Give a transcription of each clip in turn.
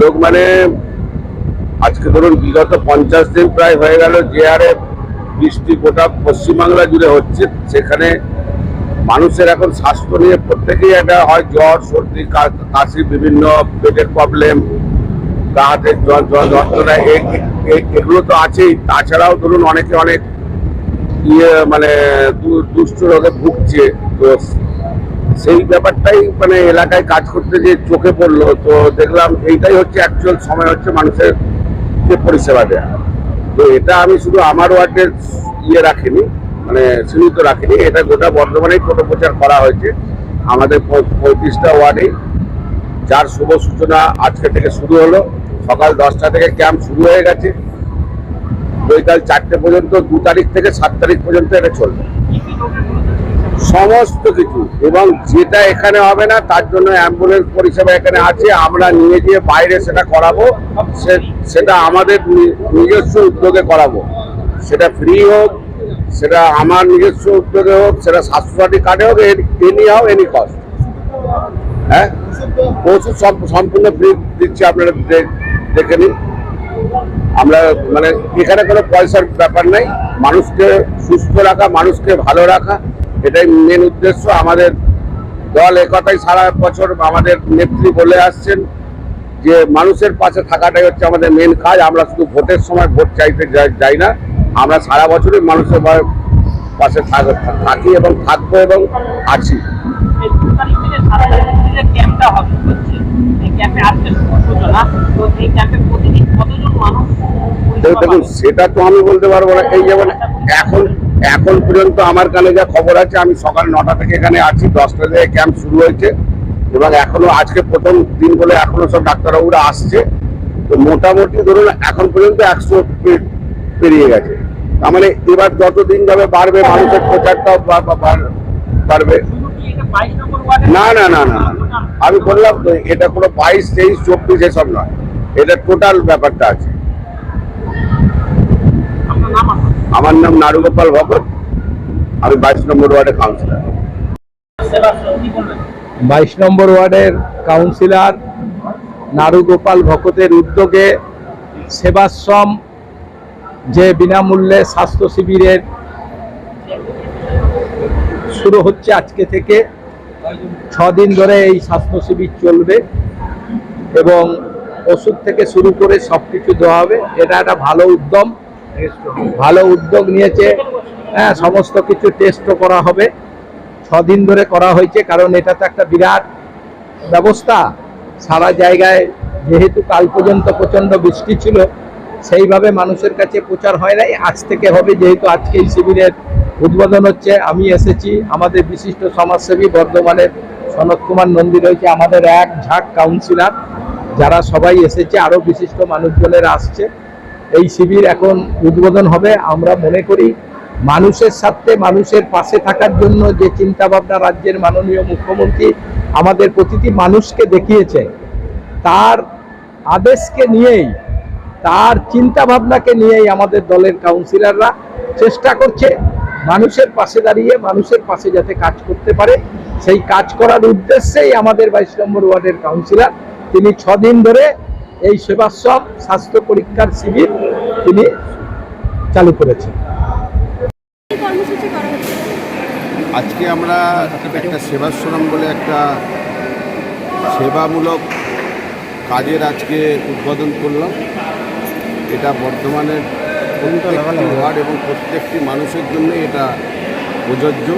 লোক মানে আজকে ধরুন বিগত পঞ্চাশ দিন প্রায় হয়ে গেল যে হারে বৃষ্টি গোটা পশ্চিমবাংলা জুড়ে হচ্ছে। সেখানে মানুষের এখন স্বাস্থ্য নিয়ে প্রত্যেকেই একটা হয় জ্বর, সর্দি কাশি, বিভিন্ন পেটের প্রবলেম গা হাতের যন্ত্রণা এগুলো তো আছেই। তাছাড়াও ধরুন অনেকে অনেক ইয়ে মানে দুষ্ট রোগে ভুগছে তো সেই ব্যাপারটাই মানে এলাকায় কাজ করতে যে চোখে পড়ল। তো দেখলাম এইটাই হচ্ছে অ্যাকচুয়াল সময় হচ্ছে মানুষের যে পরিষেবা দেওয়া তো এটা আমি শুধু আমার ওয়ার্ডের ইয়ে রাখিনি মানে সীমিত রাখিনি, এটা গোটা বর্ধমানেই টোটো প্রচার করা হয়েছে। আমাদের পঁয়ত্রিশটা ওয়ার্ডেই। যার শুভ সূচনা আজকে থেকে শুরু হলো। সকাল দশটা থেকে ক্যাম্প শুরু হয়ে গেছে। বৈকাল চারটে পর্যন্ত, দু তারিখ থেকে সাত তারিখ পর্যন্ত এটা চলবে। সমস্ত কিছু। এবং যেটা এখানে হবে না, তার জন্য অ্যাম্বুলেন্স পরিষেবা এখানে আছে, আমরা নিয়ে গিয়ে বাইরে সেটা করাবো সেটা আমাদের নিজস্ব উদ্যোগে করাবো। সেটা ফ্রি হোক, সেটা আমার নিজস্ব উদ্যোগে হোক, সেটা স্বাস্থ্যসাথী কার্ডে হোক এনি হাও এনি কস্ট হ্যাঁ? সব সম্পূর্ণ ফ্রি দিচ্ছি আপনারা দেখে নিন। আমরা মানে এখানে কোনো পয়সার ব্যাপার নাই। মানুষকে সুস্থ রাখা, মানুষকে ভালো রাখা। এটাই মেন উদ্দেশ্য। আমাদের দল একথাই সারা বছর আমাদের নেত্রী বলে আসছেন যে মানুষের পাশে থাকাটাই হচ্ছে আমাদের মেন কাজ। আমরা শুধু ভোটের সময় ভোট চাইতে যাই- না, আমরা সারা বছরই মানুষের পাশে থাক- এবং থাকব এবং আছি। দেখুন, সেটা তো আমি বলতে পারব না। এই যেমন এখন এখন পর্যন্ত আমার কানে যা খবর আছে, আমি সকাল নটা থেকে এখানে আছি, দশটা থেকে ক্যাম্প শুরু হয়েছে। এবং এখনও আজকে প্রথম দিন বলে এখনও সব ডাক্তারবাবুরা আসছে। তো মোটামুটি ধরুন এখন পর্যন্ত একশো পেরিয়ে গেছে। তার মানে এবার যত দিন যাবে বাড়বে, মানুষের প্রচারটাও বাড়বে। না না না না। আমি বললাম এটা কোনো বাইশ, তেইশ, চব্বিশ, এসব নয়। এটা টোটাল ব্যাপারটা আছে আপনার নাম আপনার আমার নাম নারুগোপাল ভগত। আমি বাইশ নম্বর ওয়ার্ডের কাউন্সিলর বাইশ নম্বর ওয়ার্ডের কাউন্সিলর নারুগোপাল ভকতের উদ্যোগে সেবাশ্রম যে বিনামূল্যে স্বাস্থ্য শিবিরের শুরু হচ্ছে আজকে থেকে দিন ধরে এই স্বাস্থ্য শিবির চলবে এবং ওষুধ থেকে শুরু করে সব কিছু দেওয়া হবে। এটা একটা ভালো উদ্যম। ভালো উদ্যোগ নিয়েছে। হ্যাঁ সমস্ত কিছু টেস্টও করা হবে। ছদিন ধরে করা হয়েছে, কারণ এটা তো একটা বিরাট ব্যবস্থা। সারা জায়গায় যেহেতু কাল পর্যন্ত প্রচণ্ড বৃষ্টি ছিল, সেইভাবে মানুষের কাছে প্রচার হয় নাই। আজ থেকে হবে, যেহেতু আজকে এই শিবিরের উদ্বোধন হচ্ছে, আমি এসেছি। আমাদের বিশিষ্ট সমাজসেবী বর্ধমানের সনৎ কুমার নন্দী রয়েছে, আমাদের এক ঝাঁক কাউন্সিলর যারা সবাই এসেছে আরও বিশিষ্ট মানুষজনের আসছে। এই শিবির এখন উদ্বোধন হবে। আমরা মনে করি মানুষের সাথে মানুষের পাশে থাকার জন্য যে চিন্তা ভাবনা রাজ্যের মাননীয় মুখ্যমন্ত্রী আমাদের প্রতিটি মানুষকে দেখিয়েছে, তার আদেশকে নিয়েই, তার চিন্তা ভাবনাকে নিয়েই আমাদের দলের কাউন্সিলররা চেষ্টা করছে মানুষের পাশে দাঁড়িয়ে, মানুষের পাশে যাতে কাজ করতে পারে। সেই কাজ করার উদ্দেশ্যেই আমাদের বাইশ নম্বর ওয়ার্ডের কাউন্সিলর, তিনি ছদিন ধরে এই সেবাশ্রম স্বাস্থ্য পরীক্ষার শিবির তিনি চালু করেছেন। আজকে আমরা একটা সেবাশ্রম বলে একটা সেবামূলক কাজের আজকে উদ্বোধন করলাম। এটা বর্ধমানের প্রত্যেকটি ওয়ার্ড এবং প্রত্যেকটি মানুষের জন্য এটা প্রযোজ্য।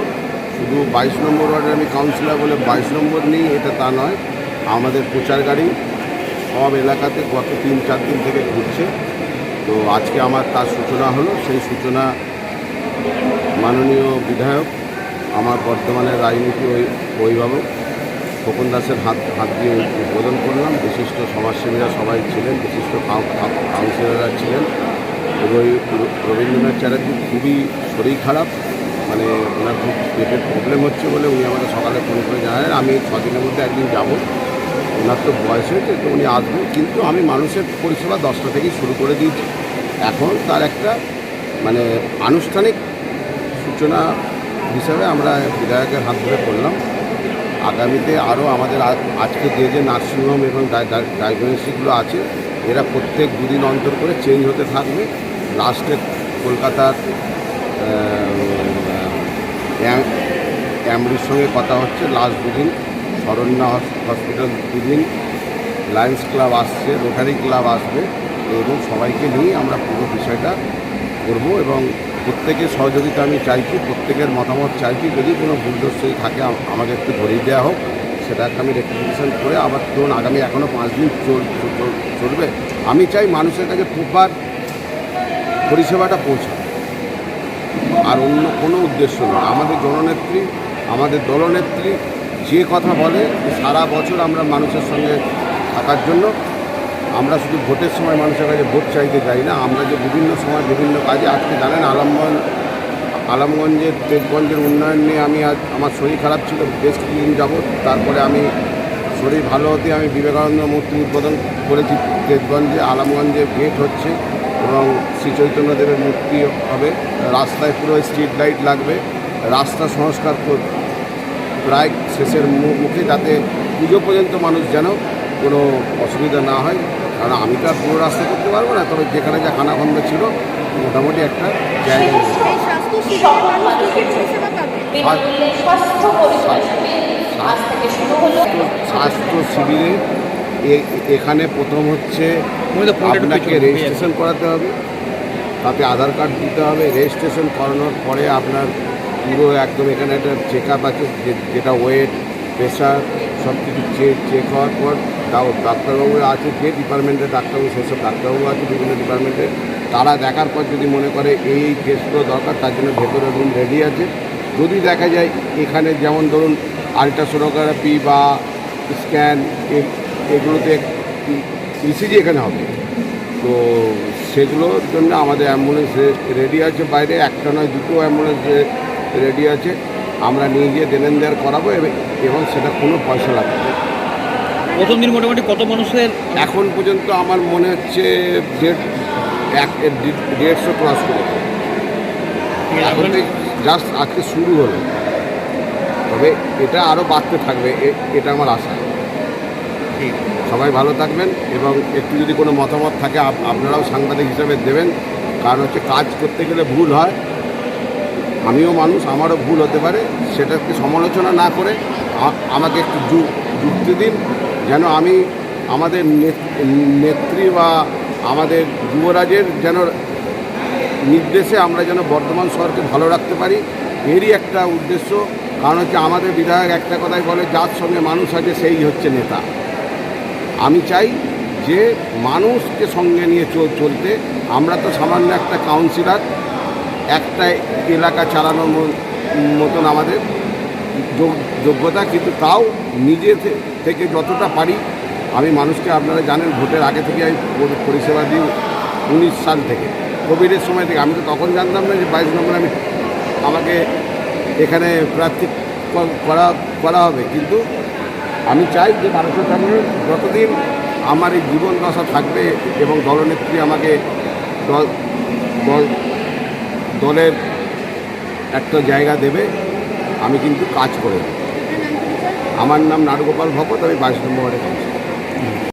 শুধু বাইশ নম্বর ওয়ার্ডের আমি কাউন্সিলর বলে বাইশ নম্বর নেই এটা তা নয়। আমাদের প্রচার গাড়ি সব এলাকাতে গত তিন, চার দিন থেকে ঘুরছে। তো আজকে আমার তার সূচনা হলো, সেই সূচনা মাননীয় বিধায়ক, আমার বর্তমানের রাজনীতি অভিভাবক খোকন দাসের হাত হাত দিয়ে উদ্বোধন করলাম। বিশিষ্ট সমাজসেবীরা সবাই ছিলেন, বিশিষ্ট কাউ- কাউ- কাউন্সিলররা ছিলেন এবং রবীন্দ্রনাথ চ্যাটার্জি খুবই শরীর খারাপ মানে ওনার খুব পেটের প্রবলেম হচ্ছে বলে উনি আমাকে সকালে ফোন করে জানালেন, আমি ছদিনের মধ্যে একদিন যাব। ওনার তো বয়স হয়েছে, তো উনি আসবেন। কিন্তু আমি মানুষের পরিষেবা দশটা থেকেই শুরু করে দিয়েছি। এখন তার একটা মানে আনুষ্ঠানিক সূচনা হিসাবে আমরা বিধায়কের হাত ধরে করলাম। আগামীতে আরও আমাদের আজকে যে যে নার্সিংহোম এবং ডায়াগনোস্টিকগুলো আছে, এরা প্রত্যেক দুদিন অন্তর করে চেঞ্জ হতে থাকবে। লাস্টে কলকাতার অ্যামরির সঙ্গে কথা হচ্ছে, লাস্ট দুদিন। শরণ্যা হসপিটাল দুদিন লায়ন্স ক্লাব আসছে, রোটারি ক্লাব আসবে। এবং সবাইকে নিয়ে আমরা পুরো বিষয়টা করব এবং প্রত্যেকের সহযোগিতা আমি চাইছি, প্রত্যেকের মতামত চাইছি। যদি কোনো ভুলদস্যই থাকে আমাকে একটু ধরিয়ে দেওয়া হোক। সেটাকে আমি রেকমেন্ডেশন করে আবার ধরুন আগামী এখনও পাঁচ দিন চল- চল- চলবে। আমি চাই মানুষের কাছে প্রপার পরিষেবাটা পৌঁছায় আর অন্য কোনো উদ্দেশ্য নয়। আমাদের জননেত্রী, আমাদের দলনেত্রী যে কথা বলে সারা বছর আমরা মানুষের সঙ্গে থাকার জন্য, আমরা শুধু ভোটের সময় মানুষের কাছে ভোট চাইতে যাই না, আমরা যে বিভিন্ন সময় বিভিন্ন কাজে, আজকে জানেন আলমগঞ্জ, আলমগঞ্জের দেবগঞ্জের উন্নয়ন নিয়ে আমি আজ, আমার শরীর খারাপ ছিল, বেশ কিছুদিন যাবৎ, তারপরে আমি শরীর ভালো হতে আমি বিবেকানন্দ মূর্তি উদ্বোধন করেছি দেবগঞ্জে আলমগঞ্জে গেট হচ্ছে এবং শ্রী চৈতন্যদেবের মূর্তি হবে, রাস্তায় পুরো স্ট্রিট লাইট লাগবে, রাস্তা সংস্কার কর- প্রায় শেষের মুখে যাতে পুজো পর্যন্ত মানুষ যেন কোনো অসুবিধা না হয় কারণ আমি তো আর পুরো রাস্তা করতে পারব না তবে যেখানে যা খানাখন্দ ছিল মোটামুটি একটা জায়গা স্বাস্থ্য শিবিরে এখানে প্রথম হচ্ছে আপনাকে রেজিস্ট্রেশন করাতে হবে তাতে আধার কার্ড দিতে হবে রেজিস্ট্রেশন করানোর পরে আপনার পুরো একদম এখানে একটা চেক আপ আছে যেটা ওয়েট প্রেশার সব কিছু চেক চেক হওয়ার পর তাও ডাক্তারবাবু আছে, যে ডিপার্টমেন্টের ডাক্তারবাবু, সেসব ডাক্তারবাবু আছে বিভিন্ন ডিপার্টমেন্টের তারা দেখার পর যদি মনে করে এই এই টেস্টগুলো দরকার, তার জন্য ভেতরে রুম রেডি আছে। যদি দেখা যায় এখানে যেমন ধরুন আলট্রাসোনোগ্রাফি বা স্ক্যান এগুলোতে ইসিজি এখানে হবে। তো সেগুলোর জন্য আমাদের অ্যাম্বুলেন্স রেডি আছে বাইরে, একটা নয়, দুটো অ্যাম্বুলেন্স রেডি আছে আমরা নিয়ে গিয়ে দেনেন দেয়ার করাবো এবং- সেটা কোনো পয়সা লাগবে। প্রথম দিন মোটামুটি কত মানুষের এখন পর্যন্ত আমার মনে হচ্ছে দেড় এক দেড়শো ক্রস করে। এখন জাস্ট আজকে শুরু হলো। তবে এটা আরও বাড়তে থাকবে এটা আমার আশা। সবাই ভালো থাকবেন এবং একটু যদি কোনো মতামত থাকে আপ- আপনারাও সাংবাদিক হিসাবে দেবেন। কারণ হচ্ছে কাজ করতে গেলে ভুল হয়। আমিও মানুষ আমারও ভুল হতে পারে, সেটাকে সমালোচনা না করে আমাকে একটু যুক্তি দিন, যেন আমি আমাদের নেত্রী বা আমাদের যুবরাজের যেন নির্দেশে আমরা যেন বর্ধমান শহরকে ভালো রাখতে পারি, এরই একটা উদ্দেশ্য। কারণ হচ্ছে আমাদের বিধায়ক একটা কথাই বলে, যার সঙ্গে মানুষ আছে সেই হচ্ছে নেতা। আমি চাই যে মানুষকে সঙ্গে নিয়ে চল চলতে। আমরা তো সামান্য একটা কাউন্সিলর একটা এলাকা চালানোর মতন আমাদের যোগ- যোগ্যতা, কিন্তু তাও নিজে থেকে যতটা পারি, আমি মানুষকে আপনারা জানেন, ভোটের আগে থেকে আমি পরি- পরিষেবা দিই উনিশ সাল থেকে। কোভিডের সময় থেকে, আমি তো তখন জানতাম না যে বাইশ নম্বরে আমি আমাকে এখানে প্রার্থী করা করা হবে। কিন্তু আমি চাই যে মানুষের সামনে যতদিন আমার এই জীবন দশা থাকবে এবং দলনেত্রী আমাকে দল দলের একটা জায়গা দেবে, আমি কিন্তু কাজ করে আমার নাম নারগোপাল ভগত আমি বাইশ নম্বরে কাউন্সিলর।